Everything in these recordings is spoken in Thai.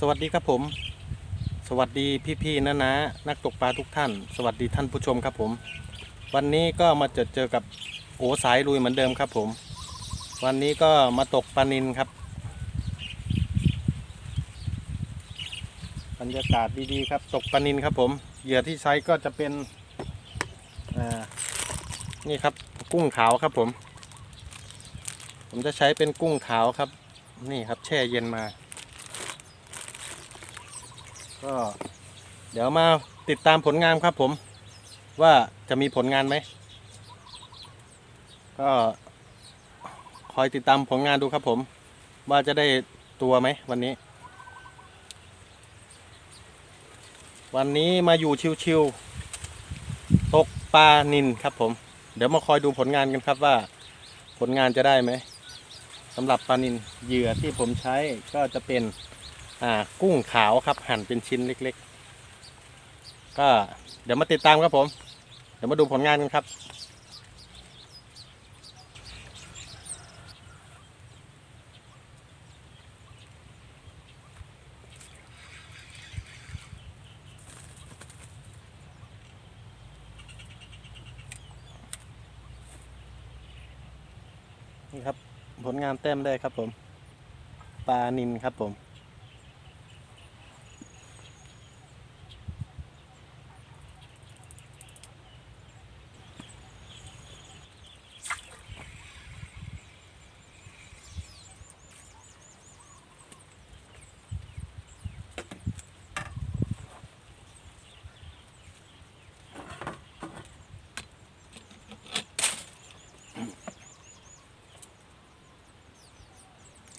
สวัสดีครับผม สวัสดีพี่ๆนะนะนักตกปลาทุกท่าน สวัสดีท่านผู้ชมครับผม วันนี้ก็มาเจอเจอกับโอสายลุยเหมือนเดิมครับผม วันนี้ก็มาตกปลานินครับ บรรยากาศดีๆครับ ตกปลานินครับผมเหยื่อที่ใช้ก็จะเป็นนี่ครับกุ้งขาวครับผม ผมจะใช้เป็นกุ้งขาวครับ นี่ครับแช่เย็นมา ก็เดี๋ยวมาติดตามผลงานครับผม ว่าจะมีผลงานไหม ก็คอยติดตามผลงานดูครับผม ว่าจะได้ตัวไหมวันนี้ วันนี้มาอยู่ชิวๆตกปลานินครับผม เดี๋ยวมาคอยดูผลงานกันครับว่า ผลงานจะได้ไหมสำหรับปลานินเหยื่อที่ผมใช้ก็จะเป็น กุ้งขาวครับหั่นเป็นชิ้นเล็ก ๆ ก็เดี๋ยวมาติดตามครับผม เดี๋ยวมาดูผลงานกันครับนี่ครับผลงานแต้มได้ครับผม ปลานินครับผม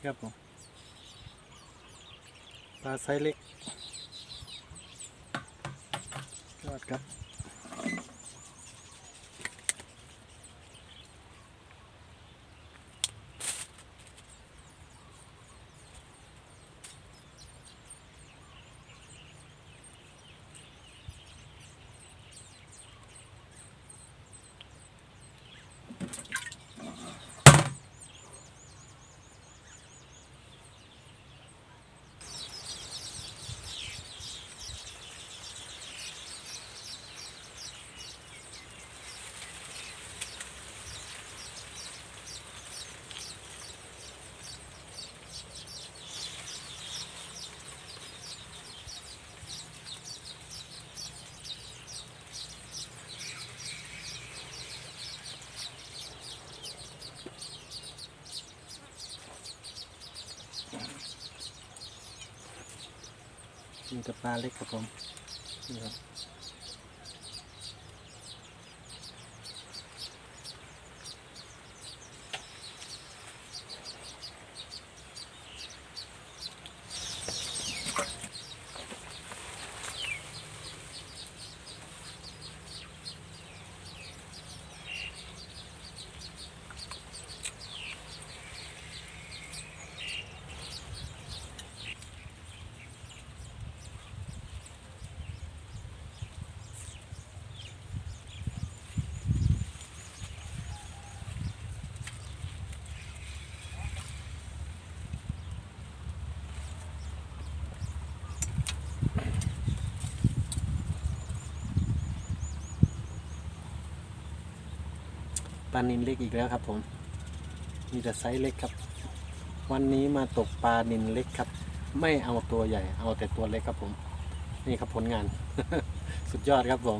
ครับผมปลาไซส์เล็กยอดครับ นี่กับปลาเล็กครับผมนี่ครับ ลานินเล็กอีกแล้วครับ ผม มีแต่ไซส์เล็กครับ วันนี้มาตกปลานินเล็กครับ ไม่เอาตัวใหญ่ เอาแต่ตัวเล็กครับผม นี่ครับผลงาน สุดยอดครับผม